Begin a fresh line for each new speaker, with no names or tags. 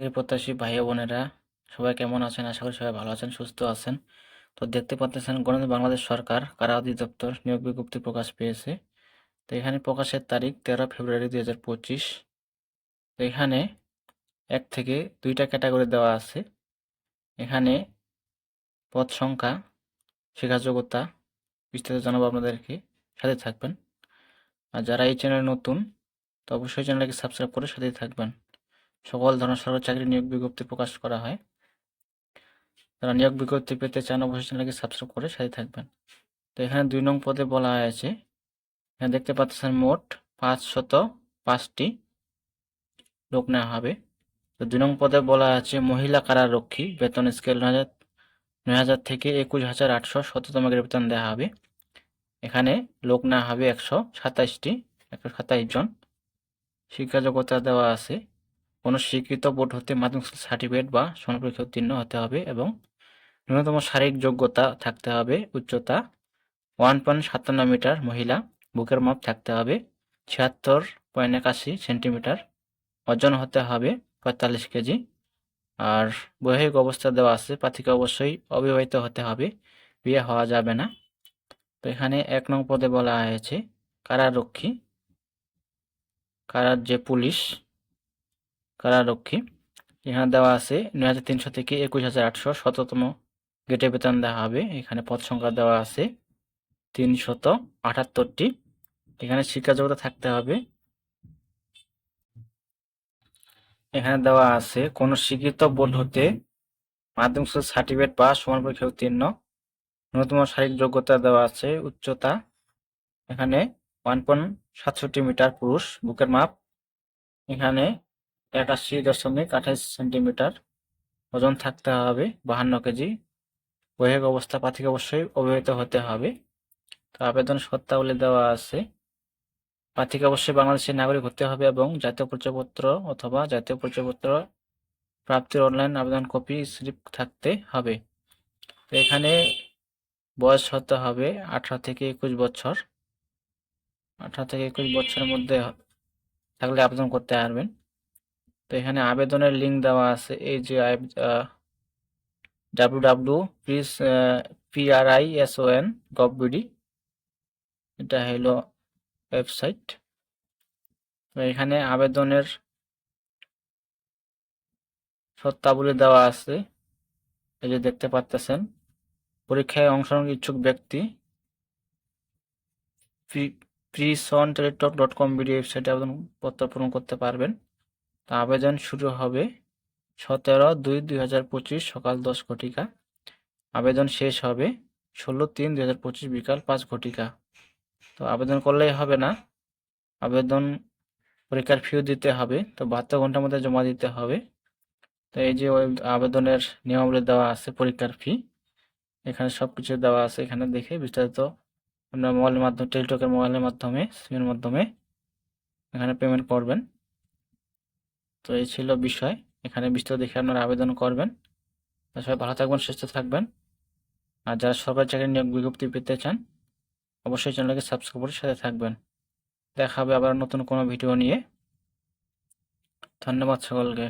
এই প্রত্যাশী ভাই বোনেরা, সবাই কেমন আছেন? আশা করি সবাই ভালো আছেন, সুস্থ আছেন। তো দেখতে পাচ্ছেন গণতন্ত্র বাংলাদেশ সরকার কারা অধিদপ্তর নিয়োগ বিজ্ঞপ্তি প্রকাশ পেয়েছে। তো এখানে প্রকাশের তারিখ তেরো ফেব্রুয়ারি দুই হাজার পঁচিশ। তো এখানে এক থেকে দুইটা ক্যাটাগরি দেওয়া আছে। এখানে পদ সংখ্যা, শেখার যোগ্যতা বিস্তারিত জানাব আপনাদেরকে, সাথে থাকবেন। আর যারা এই চ্যানেলে নতুন, তো অবশ্যই চ্যানেলকে সাবস্ক্রাইব করে সাথেই থাকবেন। সকল ধরনের সরকারি চাকরি নিয়োগ বিজ্ঞপ্তি প্রকাশ করা হয়। যারা নিয়োগ বিজ্ঞপ্তি পেতে চান, অবশ্যই চ্যানেলকে সাবস্ক্রাইব করে সাথে থাকবেন। তো এখানে দুই নং পদে বলা হয়েছে, এখানে দেখতে পাচ্ছেন মোট পাঁচশত পাঁচটি লোক নেওয়া হবে। তো দুই নং পদে বলা আছে, মহিলা কারারক্ষী, বেতন স্কেল নয় হাজার নয় হাজার থেকে একুশ হাজার আটশো শততম বেতন দেওয়া হবে। এখানে লোক নেওয়া হবে একশো সাতাইশটি, একশো সাতাইশ জন। শিক্ষা যোগ্যতা দেওয়া আছে। কোনো স্বীকৃত বোর্ড হতে মাধ্যমিক সার্টিফিকেট বা সমপরীক্ষা উত্তীর্ণ হতে হবে এবং ন্যূনতম শারীরিক যোগ্যতা থাকতে হবে, উচ্চতা ওয়ান পয়েন্ট সাতান্ন মিটার মহিলা বুকের মাপ থাকতে হবে, ছিয়াত্তর পয়েন্ট একাশি সেন্টিমিটার ওজন হতে হবে পঁয়তাল্লিশ কেজি, আর বৈবাহিক অবস্থা দেওয়া আছে প্রার্থীকে অবশ্যই অবিবাহিত হতে হবে, বিয়ে হওয়া যাবে না। তো এখানে এক নং পদে বলা হয়েছে, কারারক্ষী, কারার যে পুলিশ কারারক্ষী। এখানে দেওয়া আছে নয় হাজার তিনশো থেকে একুশ হাজার আটশো শততম গেটে বেতন দেওয়া হবে। এখানে পদ সংখ্যা দেওয়া আছে তিনশত আটাত্তরটি। এখানে শিক্ষা যোগ্যতা থাকতে হবে। এখানে দেওয়া আছে কোন স্বীকৃত বোর্ড হতে মাধ্যমিক সার্টিফিকেট বা সমান পরীক্ষা উত্তীর্ণ। ন্যূনতম শারীরিক যোগ্যতা দেওয়া আছে উচ্চতা। এখানে ওয়ান পয়েন্ট সাতষট্টি মিটার পুরুষ, বুকের মাপ। এখানে একাশি দশমিক আঠাইশ সেন্টিমিটার। ওজন থাকতে হবে বাহান্ন কেজি। বৈহিক অবস্থা প্রার্থীকে অবশ্যই অবিবাহিত হতে হবে। তো আবেদন শর্তাবলী দেওয়া আছে। প্রার্থীকে অবশ্যই বাংলাদেশের নাগরিক হতে হবে এবং জাতীয় পরিচয়পত্র অথবা জাতীয় পরিচয়পত্র প্রাপ্তির অনলাইন আবেদন কপি স্লিপ থাকতে হবে। এখানে বয়স হতে হবে আঠারো থেকে একুশ বছর। আঠারো থেকে একুশ বছরের মধ্যে থাকলে আবেদন করতে পারবেন। তো এখানে আবেদনের লিঙ্ক দেওয়া আছে, এই যে W W please PRI S O N gov BD এটা হলো ওয়েবসাইট তো এখানে আবেদনের সত্তাবলী দেওয়া আছে, এই যে দেখতে পাচ্তেছেন। পরীক্ষায় অংশগ্রহণ ইচ্ছুক ব্যক্তি pre prison Teletalk dot com BD ওয়েবসাইটে আবেদনপত্র পূরণ করতে পারবেন। তা আবেদন শুরু হবে সতেরো দুই দুই হাজার পঁচিশ সকাল দশ ঘটিকা। আবেদন শেষ হবে ষোলো তিন দুই হাজার পঁচিশ বিকাল পাঁচ ঘটিকা। তো আবেদন করলেই হবে না। আবেদন পরীক্ষার ফিও দিতে হবে, তো বাহাত্তর ঘণ্টার মধ্যে জমা দিতে হবে। তো এই যে ওই আবেদনের নিয়মাবলী দেওয়া আছে, পরীক্ষার ফি এখানে সব কিছু দেওয়া আছে এখানে দেখে বিস্তারিত আপনার মোবাইলের মাধ্যমে, টেলিটকের মোবাইলের মাধ্যমে, সিমের মাধ্যমে এখানে পেমেন্ট করবেন। তো এই ছিল বিষয়। এখানে বিস্তারিত দেখে আপনারা আবেদন করবেন। সবাই ভালো থাকবেন, সুস্থ থাকবেন। আর যারা সরকারি চাকরি নিয়োগ বিজ্ঞপ্তি পেতে চান, অবশ্যই চ্যানেলকে সাবস্ক্রাইব করে সাথে থাকবেন। দেখা হবে আবার নতুন কোনো ভিডিও নিয়ে। ধন্যবাদ সকলকে।